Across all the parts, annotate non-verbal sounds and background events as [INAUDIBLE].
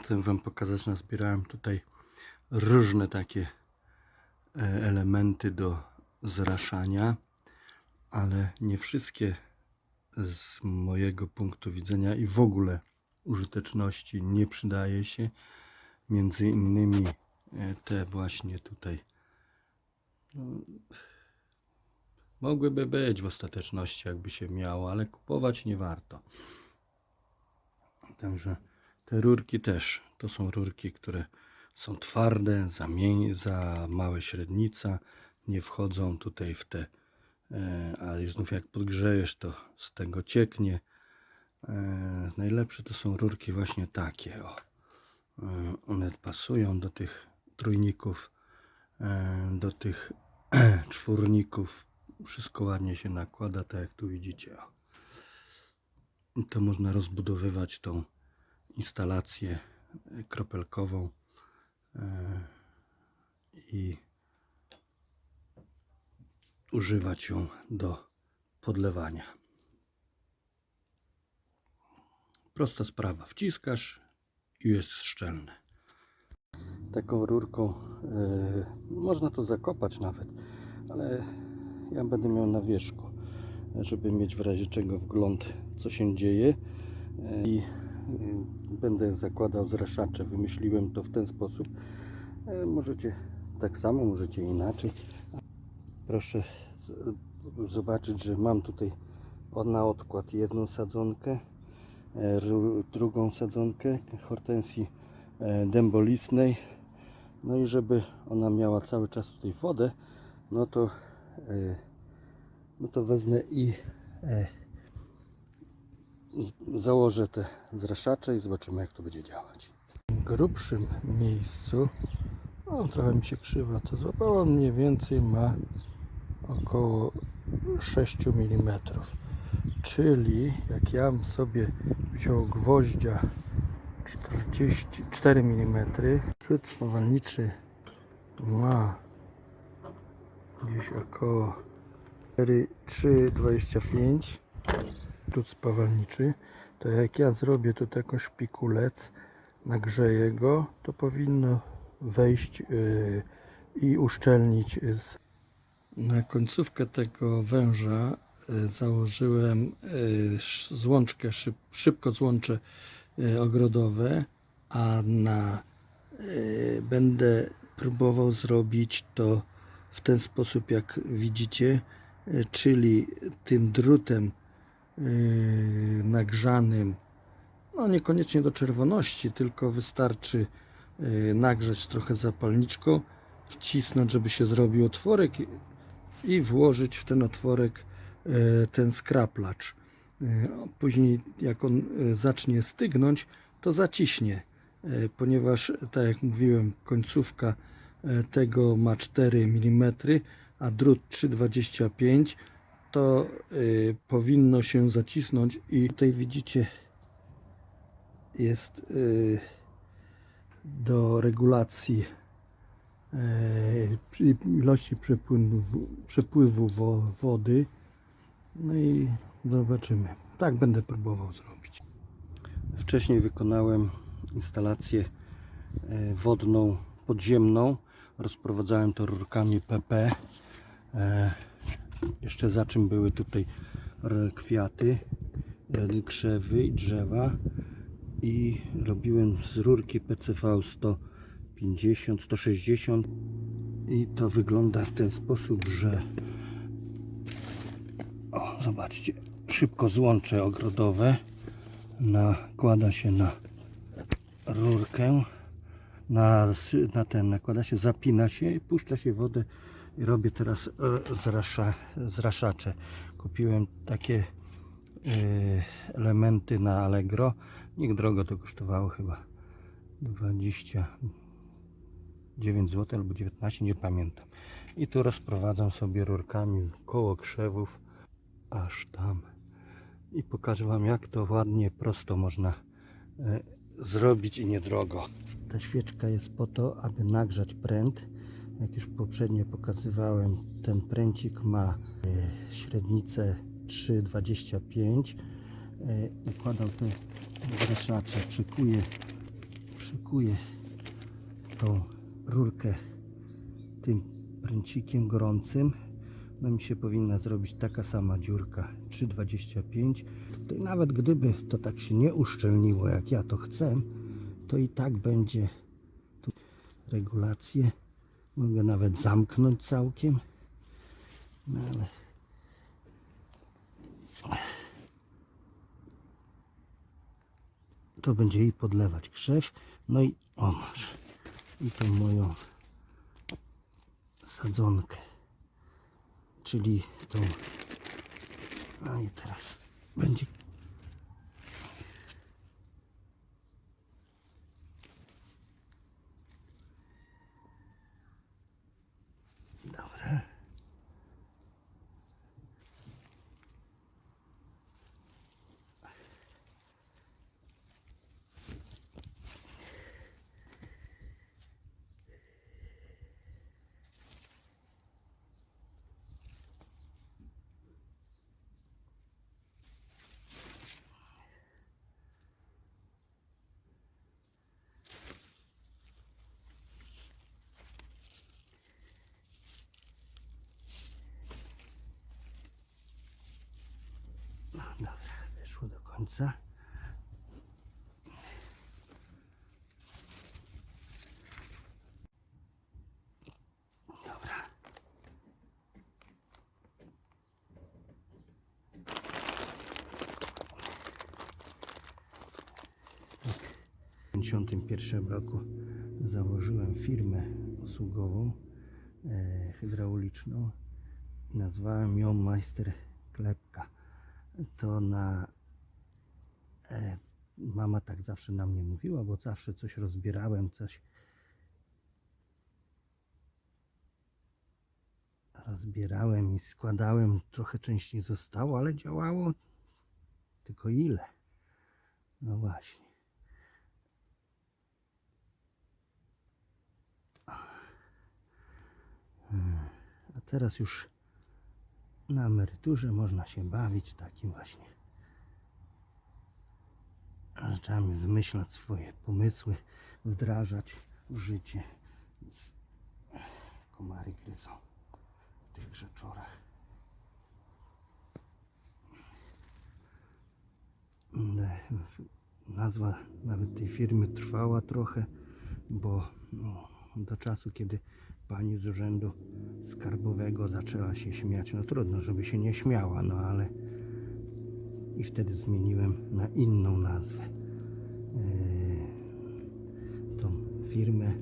Chcę Wam pokazać, nazbierałem tutaj różne takie e, elementy do zraszania, ale nie wszystkie z mojego punktu widzenia i w ogóle użyteczności nie przydaje się. Między innymi e, te właśnie tutaj no, mogłyby być w ostateczności, jakby się miało, ale kupować nie warto. Także te rurki też to są rurki, które są twarde, za, za małe średnica, nie wchodzą tutaj w te, e, ale znów jak podgrzejesz, to z tego cieknie. E, najlepsze to są rurki właśnie takie. O. E, one pasują do tych trójników, do tych [CLEARS THROAT] czwórników. Wszystko ładnie się nakłada, tak jak tu widzicie. O. To można rozbudowywać tą instalację e, kropelkową e, i używać ją do podlewania. Prosta sprawa. Wciskasz i jest szczelne. Taką rurką e, można to zakopać nawet, ale ja będę miał na wierzchu, żeby mieć w razie czego wgląd, co się dzieje. I będę zakładał zraszacze. Wymyśliłem to w ten sposób. E, Możecie tak samo, możecie inaczej. Proszę z- zobaczyć, że mam tutaj na odkład jedną sadzonkę, e, ru- drugą sadzonkę hortensji e, dębolistnej. No i żeby ona miała cały czas tutaj wodę, no to, no to wezmę i założę te zraszacze i zobaczymy jak to będzie działać. W grubszym miejscu, no trochę mi się krzywa, to złapało mniej więcej ma około 6 mm. Czyli jak ja sobie wziął gwoździa 44 mm, chwyt spawalniczy ma gdzieś około 3,25 drut spawalniczy, to jak ja zrobię tu taką szpikulec, nagrzeję go, to powinno wejść yy, i uszczelnić. z- Na końcówkę tego węża yy, założyłem złączkę, szyb, szybko złącze ogrodowe, a na będę próbował zrobić to w ten sposób, jak widzicie, czyli tym drutem nagrzanym, no niekoniecznie do czerwoności, tylko wystarczy yy, nagrzać trochę zapalniczką, wcisnąć, żeby się zrobił otworek i- włożyć w ten otworek yy, ten skraplacz. Yy, Później jak on yy, zacznie stygnąć, to zaciśnie, yy, ponieważ tak jak mówiłem, końcówka yy, tego ma 4 mm, a drut 3,25 to y, powinno się zacisnąć i tutaj widzicie jest y, do regulacji y, ilości przepływu, przepływu wo, wody. No i zobaczymy. Tak będę próbował zrobić. Wcześniej wykonałem instalację y, wodną podziemną. Rozprowadzałem to rurkami PP jeszcze za czym były tutaj kwiaty, e, krzewy i drzewa. I robiłem z rurki PCV 150, 160 i to wygląda w ten sposób, że o, zobaczcie, szybko złącze ogrodowe. Nakłada się na rurkę. Na, na ten nakłada się, zapina się i puszcza się wodę i robię teraz e, zrasza, zraszacze. Kupiłem takie e, elementy na Allegro. Niech drogo to kosztowało chyba 29 zł albo 19, nie pamiętam. I tu rozprowadzam sobie rurkami koło krzewów aż tam. I pokażę Wam jak to ładnie, prosto można e, zrobić i niedrogo. Ta świeczka jest po to, aby nagrzać pręt. Jak już poprzednio pokazywałem, ten pręcik ma e, średnicę 3,25 e, i kładał te zraszacze. Przykuję przy Zaszykuję tą rurkę tym pręcikiem gorącym. No mi się powinna zrobić taka sama dziurka 3,25. To i nawet gdyby to tak się nie uszczelniło jak ja to chcę, to i tak będzie tu regulację. Mogę nawet zamknąć całkiem. No ale to będzie jej podlewać krzew. No i o masz. I tą moją sadzonkę. Czyli tą. No i teraz będzie. Dobra, wyszło do końca. Dobra. W 1951 roku założyłem firmę usługową e, hydrauliczną nazwałem ją Majster Klepka to na e, mama tak zawsze na mnie mówiła, bo zawsze coś rozbierałem, coś rozbierałem i składałem, trochę części zostało, ale działało tylko ile? No właśnie. Hmm, A teraz już na emeryturze można się bawić takim właśnie rzeczami, wymyślać swoje pomysły, wdrażać w życie. Więc komary gryzą w tych grzeczorach. Mm, Nazwa nawet tej firmy trwała trochę, bo no, do czasu, kiedy pani z urzędu skarbowego zaczęła się śmiać, no trudno, żeby się nie śmiała, no ale i wtedy zmieniłem na inną nazwę yy, tą firmę.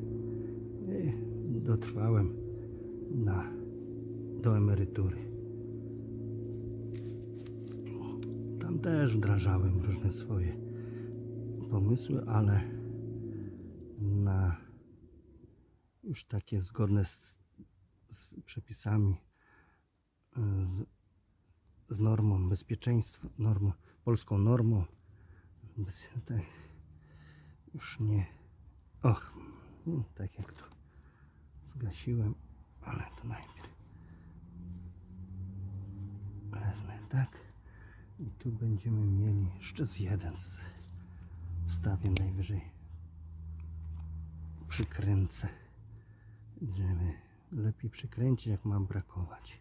Yy, dotrwałem na, do emerytury. Tam też wdrażałem różne swoje pomysły, ale na już takie zgodne z, z przepisami, y, z, z normą bezpieczeństwa, normą, polską normą. Bez, tak, już nie. Och, no, tak jak to zgasiłem, ale to najpierw wezmę tak. I tu będziemy mieli jeszcze z jeden wstawię najwyżej przykręcę żeby lepiej przykręcić jak ma brakować.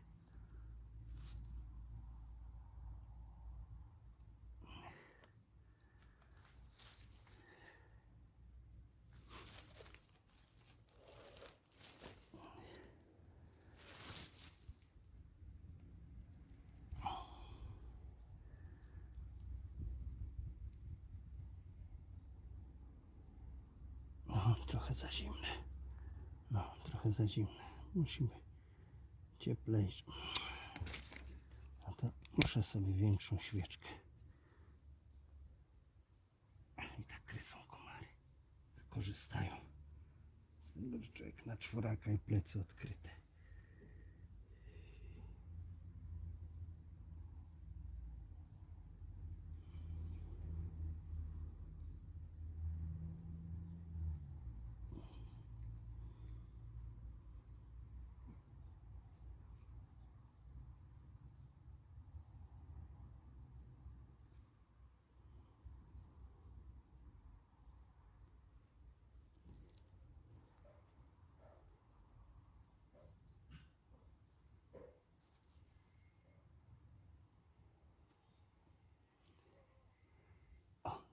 Trochę za zimne trochę za zimne. Musimy cieplejsze. A to muszę sobie większą świeczkę. I tak krysą komary. Korzystają z tego, że człowiek na czworaka i plecy odkryte.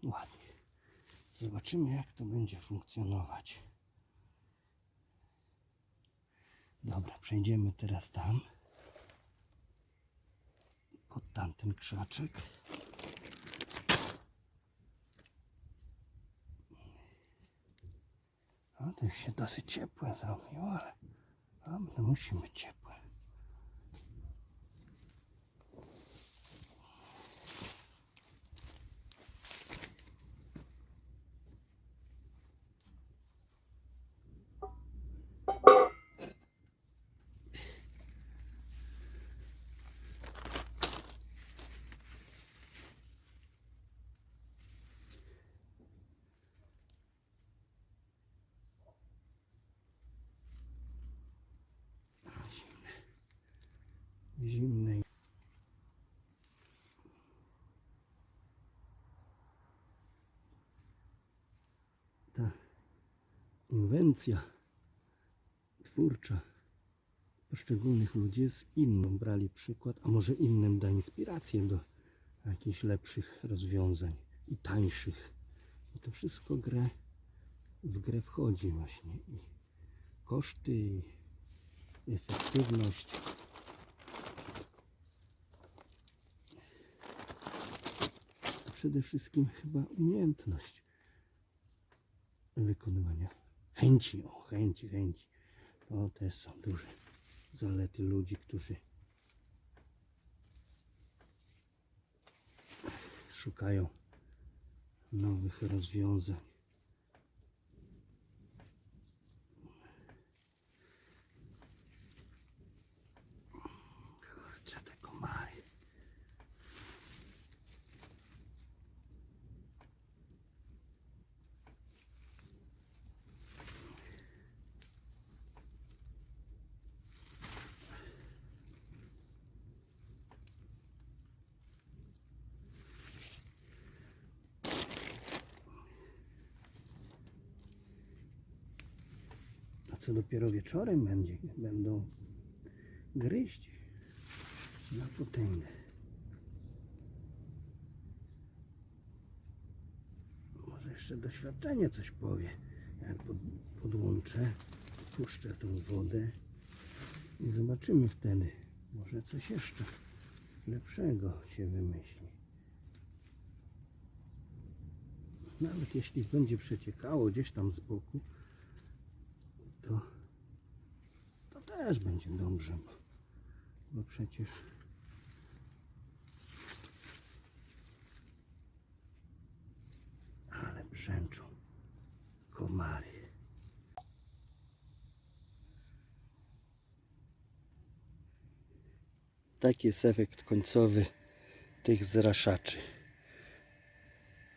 Ładnie. Zobaczymy jak to będzie funkcjonować. Dobra, przejdziemy teraz tam. Pod tamten krzaczek. A to już się dosyć ciepłe zrobiło, ale a, no być ciepłe. Zimnej. Ta inwencja twórcza poszczególnych ludzi jest inną. Brali przykład, a może innym da inspirację do jakichś lepszych rozwiązań i tańszych. I to wszystko grę, w grę wchodzi właśnie. I koszty, i efektywność. a przede wszystkim chyba umiejętność wykonywania. Chęci, o chęci, chęci. To też są duże zalety ludzi, którzy szukają nowych rozwiązań. Kurczę, te komary. A co dopiero wieczorem będzie, będą gryźć na potęgę. Może jeszcze doświadczenie coś powie. Jak pod, podłączę, puszczę tą wodę i zobaczymy wtedy. Może coś jeszcze lepszego się wymyśli. Nawet jeśli będzie przeciekało gdzieś tam z boku, to, to też będzie dobrze, bo, bo przecież ale brzęczą komary. Taki jest efekt końcowy tych zraszaczy.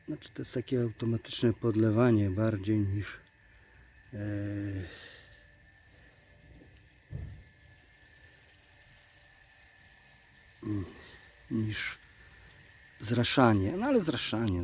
Znaczy to jest takie automatyczne podlewanie bardziej niż e, niż zraszanie. No ale zraszanie